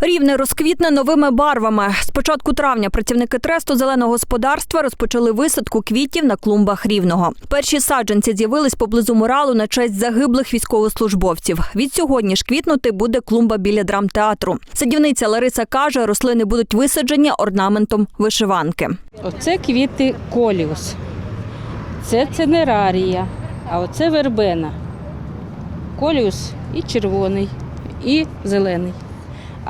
Рівне розквітне новими барвами. З початку травня працівники тресту зеленого господарства розпочали висадку квітів на клумбах рівного. Перші саджанці з'явились поблизу муралу на честь загиблих військовослужбовців. Від сьогодні ж квітнути буде клумба біля драмтеатру. Садівниця Лариса каже, рослини будуть висаджені орнаментом вишиванки. Оце квіти коліус, це цинерарія, а оце вербена. Коліус і червоний, і зелений.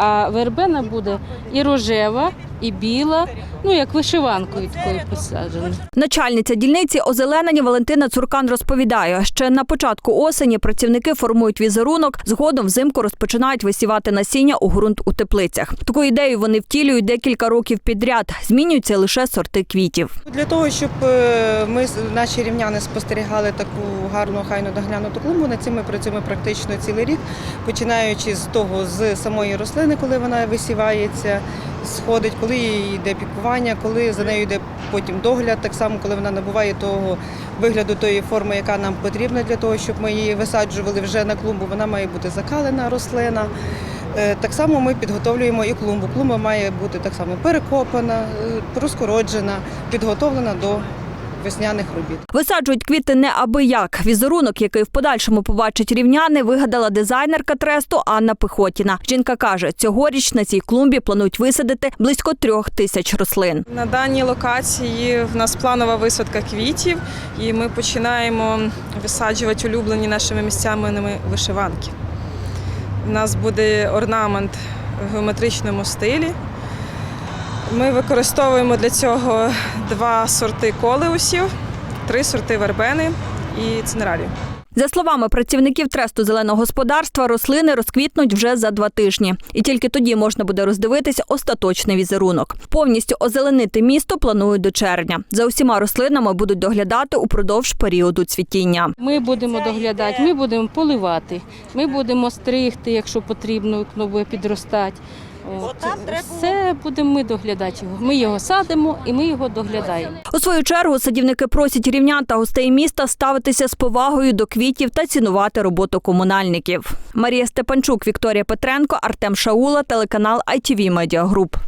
А вербена буде і рожева, і біла, ну як вишиванкою такою посаджена. Начальниця дільниці озеленення Валентина Цуркан розповідає, ще на початку осені працівники формують візерунок, згодом взимку розпочинають висівати насіння у ґрунт у теплицях. Таку ідею вони втілюють декілька років підряд. Змінюються лише сорти квітів. Для того, щоб е, ми наші рівняни спостерігали таку гарну хайну доглянуту клумбу, над цим ми працюємо практично цілий рік, починаючи з того, з самої рослини, коли вона висівається, сходить, коли їй йде пікування, коли за нею йде потім догляд, так само, коли вона набуває того вигляду тої форми, яка нам потрібна для того, щоб ми її висаджували вже на клумбу. Вона має бути закалена рослина. Е, Так само ми підготовлюємо і клумбу. Клумба має бути так само перекопана, е, розкороджена, підготовлена до весняних робіт. Висаджують квіти не аби як. Візерунок, який в подальшому побачать рівняни, вигадала дизайнерка тресту Анна Пихотіна. Жінка каже, цьогоріч на цій клумбі планують висадити близько трьох тисяч рослин. На даній локації в нас планова висадка квітів, і ми починаємо висаджувати улюблені нашими місцями вишиванки. У нас буде орнамент в геометричному стилі. Ми використовуємо для цього два сорти колеусів, три сорти вербени і цинералію. За словами працівників тресту зеленого господарства, рослини розквітнуть вже за два тижні, і тільки тоді можна буде роздивитися остаточний візерунок. Повністю озеленити місто планують до червня. За усіма рослинами будуть доглядати упродовж періоду цвітіння. Ми будемо доглядати, ми будемо поливати, ми будемо стригти, якщо потрібно, воно буде підростати. От. Все будемо ми доглядати його. Ми його садимо і ми його доглядаємо. У свою чергу садівники просять рівнян та гостей міста ставитися з повагою до квітів та цінувати роботу комунальників. Марія Степанчук, Вікторія Петренко, Артем Шаула, телеканал ITV Media Group.